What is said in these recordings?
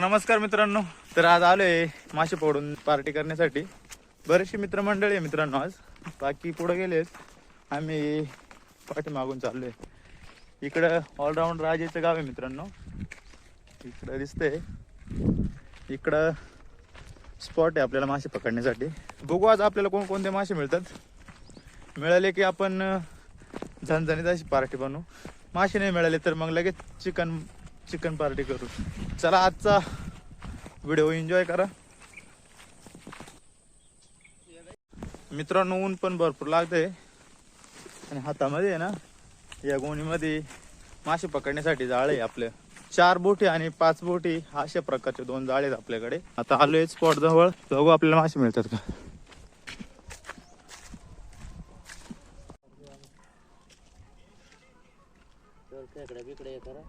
नमस्कार मित्रांनो. तर आज आलोय मासे पकडून पार्टी करण्यासाठी. बरेचसे मित्रमंडळी आहे मित्रांनो आज. बाकी पुढे गेलेत. आम्ही पाठी मागून चाललोय. इकडं ऑलराऊंड राजेचं गाव आहे मित्रांनो. इकडं दिसतंय. इकडं स्पॉट आहे आपल्याला मासे पकडण्यासाठी. बघू आज आपल्याला कोणकोणते मासे मिळतात. मिळाले की आपण अं, झणझणीत अशी पार्टी बनवू. मासे नाही मिळाले तर मग लगेच चिकन चिकन पार्टी करू. चला आजचा व्हिडिओ एन्जॉय करा. मित्रांनो ऊन पण भरपूर लागते आणि हातामध्ये आहे ना या गोणीमध्ये मासे पकडण्यासाठी जाळे आहे चार बोटी आणि पाच बोटी अशा प्रकारचे दोन जाळे आहेत आपल्याकडे. आता आलोय स्पॉट जवळ. बघू आपल्याला मासे मिळतात का. बिकडे करा.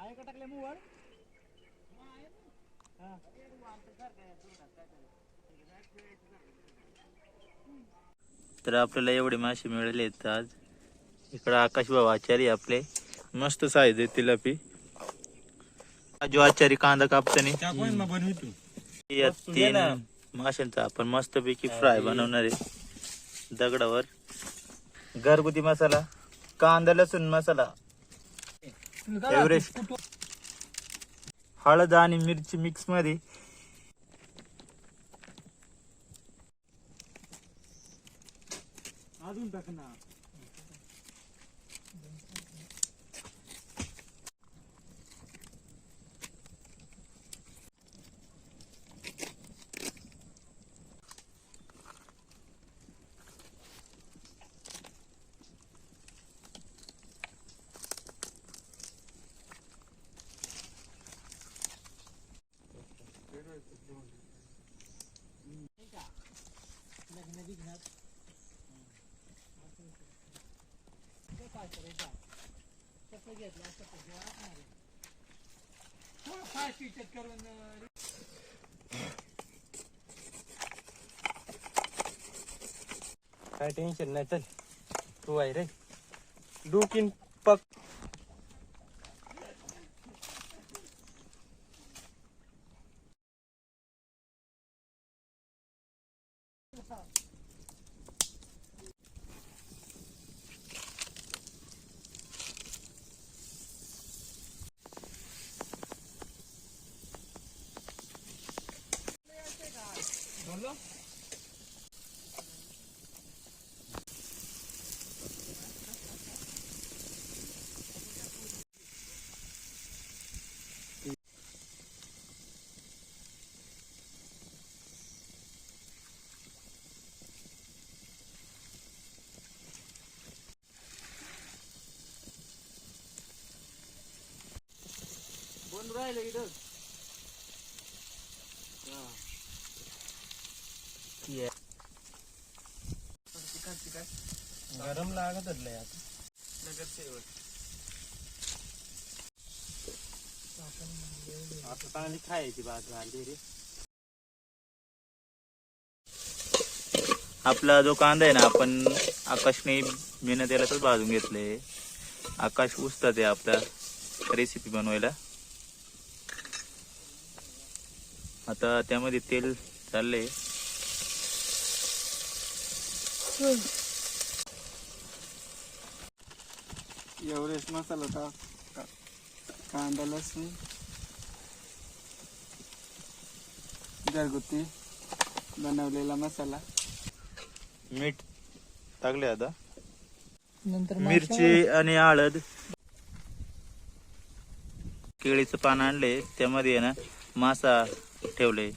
आहे का टाकले मोबाईल तर आपल्याला एवढे मासे मिळाले आहेत आज. इकडं आकाश बाबा आचारी आपले. मस्त साईज आहे तिलापी जो आचारी कांदा कापताना. या तीन माशांचा आपण मस्तपैकी फ्राय बनवणार आहे. दगडावर. घरगुती मसाला कांदा लसूण मसाला. एव्हरेस्ट. हळद आणि मिरची मिक्समध्ये मध्ये अजून टाक ना काय टेन्शन नाही चल. तू आहे रे. डोकीन पक राहिलं इथं. गरम लागत लय आता. आता चांगली खायची बाजू आली रे. आपला जो कांदा आहे ना आपण आकाशने मेहनत त्यालाच भाजून घेतले आकाश उचतात आहे आपला रेसिपी बनवायला. आता त्यामध्ये तेल चाललंय. एवढेच मसाला टाक का- कांदा लसूण घरगुती बनवलेला मसाला. मीठ टाकले आता. नंतर मिरची आणि हळद. केळीचं पान आणले त्यामध्ये ना मासा ठेवले.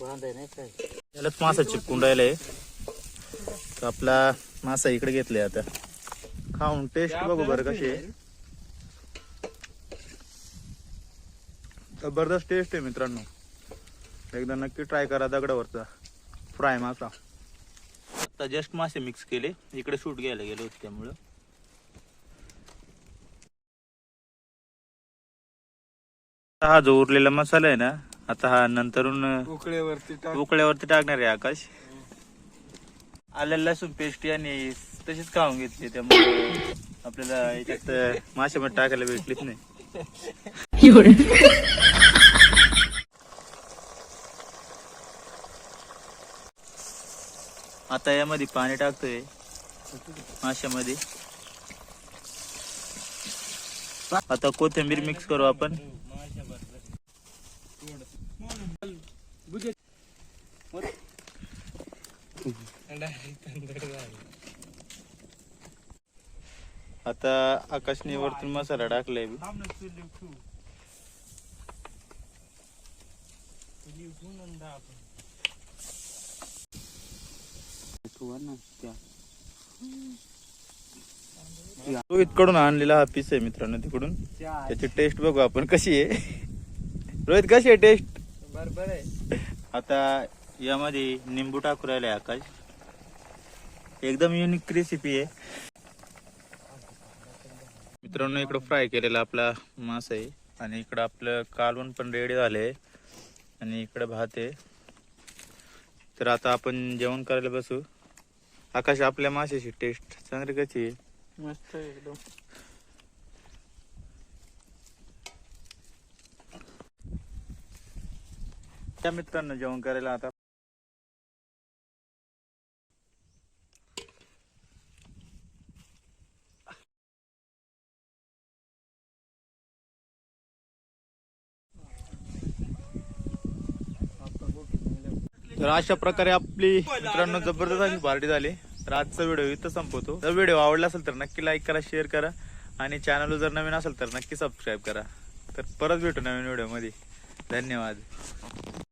त्यालाच मासा चिपकून राहिलाय तर आपला मासा इकडे घेतलाय आता. खाऊन टेस्ट बघू बरं कशी जबरदस्त टेस्ट आहे मित्रांनो. एकदा नक्की ट्राय करा दगडावरचा फ्राय मासा. आता जस्ट मासे मिक्स केले. इकडे शूट घ्यायला गेलो होते त्यामुळं. हा जो उरलेला मसाला आहे ना आता हा नंतरून टाक. उकळ्यावरती टाकणार आहे आकाश. आलं लसूण पेस्ट आणि तशीच खाऊन घेतली त्यामुळे आपल्याला याच्यात माशामध्ये टाकायला भेटलीच नाही. आता यामध्ये पाणी टाकतोय माशामध्ये. आता कोथिंबीर मिक्स करू आपण. आता आकाशने वरतून मसाला टाकलाय तो रोहित कडून आणलेला हा पीस आहे मित्रांनो तिकडून. त्याची टेस्ट बघू आपण कशी आहे. रोहित कशी आहे टेस्ट बरोबर आहे. आता यामध्ये निंबू टाकू राहिले आकाश. एकदम युनिक रेसिपी आहे. मित्रांनो इकडं फ्राय केलेला आपला मास आहे. आणि इकडं आपलं कालवण पण रेडी झाले आणि इकडं भात आहे. तर आता आपण जेवण करायला बसू. आकाश आपल्या माशाची टेस्ट चांगली कशी आहे? मस्त एकदम. या मित्रांनो जेवण करायला आता. तर अशा प्रकारे आपली मित्रांनो जबरदस्त अशी पार्टी झाली. तर आजचा व्हिडिओ इथं संपवतो. जर व्हिडिओ आवडला असेल तर नक्की लाईक करा शेअर करा आणि चॅनल जर नवीन असेल तर नक्की सबस्क्राईब करा. तर परत भेटू नवीन व्हिडिओमध्ये धन्यवाद.